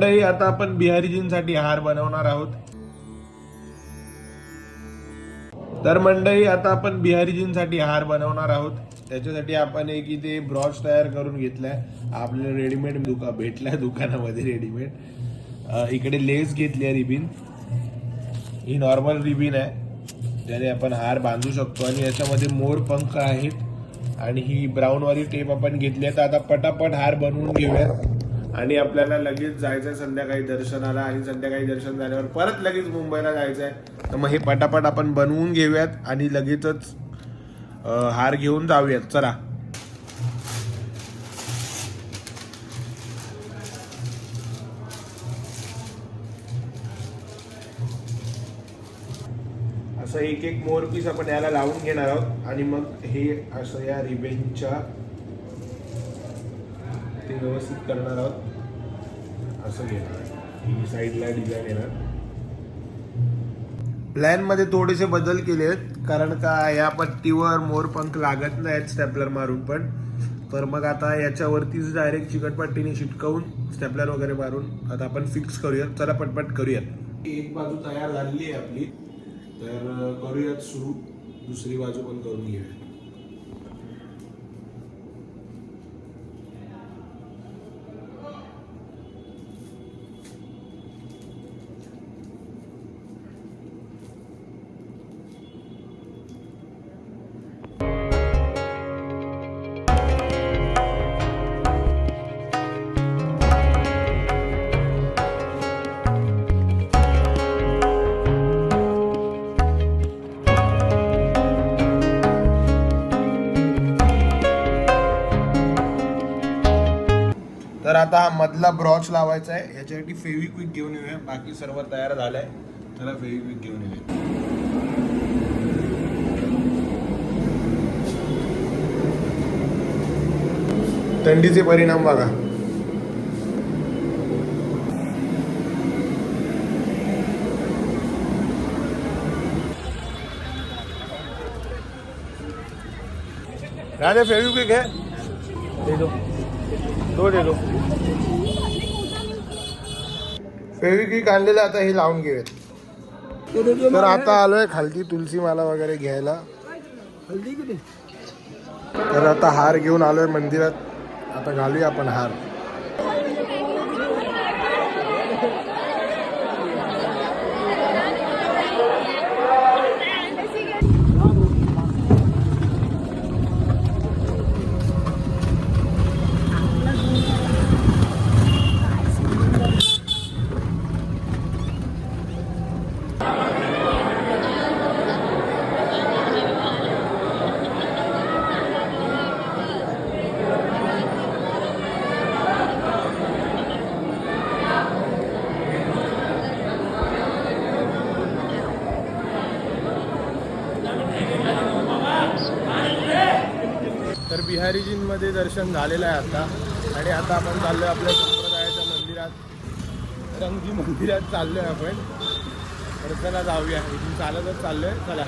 मंडळी आता आपण बिहारीजींसाठी हार बनवणार आहोत. तर मंडळी आता आपण बिहारीजींसाठी हार बनवणार आहोत. त्याच्यासाठी आपण एक इथे ब्रॉच तयार करून घेतलाय. आपल्याला रेडीमेड दुका भेटलाय दुकानामध्ये रेडीमेड इकडे लेस घेतली आहे रिबीन. ही नॉर्मल रिबिन आहे. ज्याने आपण हार बांधू शकतो आणि याच्यामध्ये मोर पंख आहेत. आणि ही ब्राऊनवाली टेप आपण घेतली आहे. तर आता पटापट हार बनवून घेऊयात. आणि आपल्याला लगेच जायचं संध्याकाळी दर्शनाला आणि संध्याकाळी दर्शन झाल्यावर परत लगेच मुंबईला जायचं आहे तर मग हे पटापट आपण बनवून घेऊयात आणि लगेचच हार घेऊन जाऊयात. चला. असं एक एक मोर पीस आपण याला लावून घेणार आहोत. आणि मग हे असं या रिबेनच्या ते व्यवस्थित करणार आहोत. असं घेणार ही साईडला डिझाईन येणार. प्लॅनमध्ये थोडेसे बदल केले आहेत कारण का या पट्टीवर मोरपंख लागत नाहीत स्टेपलर मारून पण. तर मग आता याच्यावरतीच डायरेक्ट चिकटपट्टीने चिटकवून स्टेपलर वगैरे मारून आता आपण फिक्स करूयात. चला पटपट करूयात. एक बाजू तयार झालेली आहे आपली. तर करूयात सुरू. दुसरी बाजू पण करून घेऊया तर आता हा मधला ब्रॉच लावायचा आहे. याच्यासाठी फेविक्विक घेऊन येऊया. बाकी सर्व तयार झालंय. चला फेविक्विक घेऊन येऊया. थंडीचे परिणाम बघा. राजा फेविक्विक आहे? दे दो दो। फेविक्विक आणलेलं आता हे लावून घेऊयात. तर आता आलोय खालती तुलसी माला वगैरे घ्यायला. तर आता हार घेऊन आलोय मंदिरात. आता घालूया आपण हार. तर बिहारीजींमध्ये दर्शन झालेलं आहे आता. आणि आता आपण चाललो आहे आपल्या संप्रदायाच्या मंदिरात. रंगी मंदिरात चाललो आहे आपण. तर चला जाऊया. इथून चालतच चाललोय. चला.